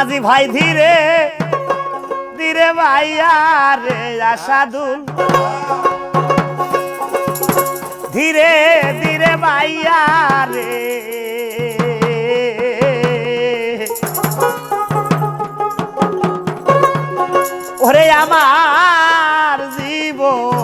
মাঝি ভাই ধীরে ধীরে ভাইয়া রে আসাদুল ধীরে ধীরে ভাইয়া রে। ওরে আমার জীবন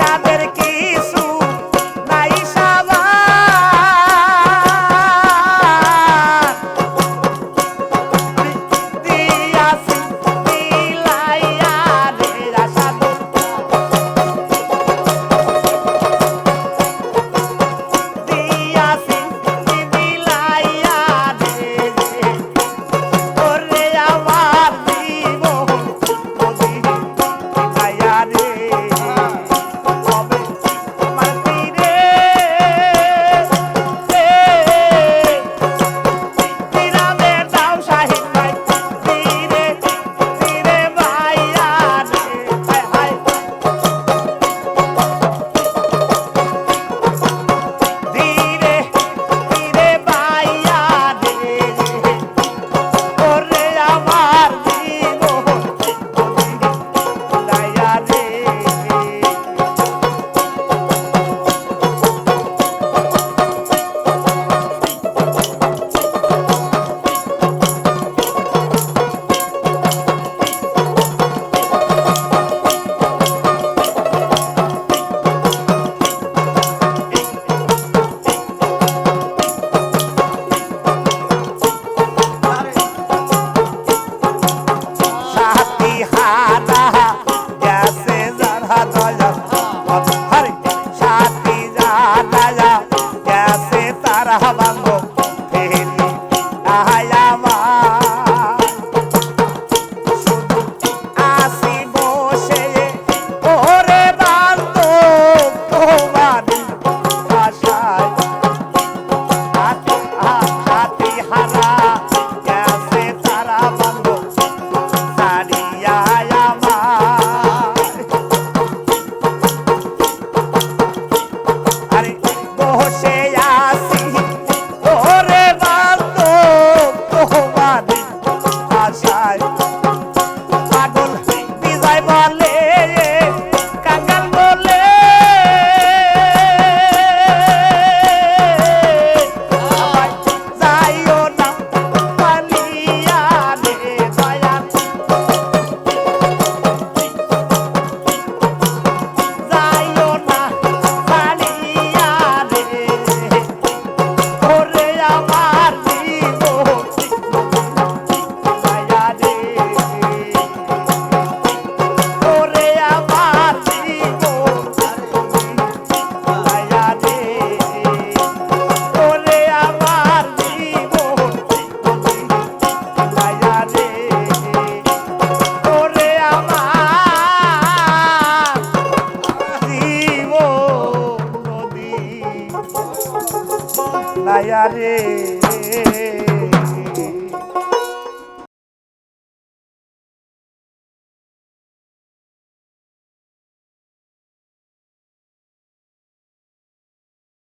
I bet it. বিলাইয়া রে।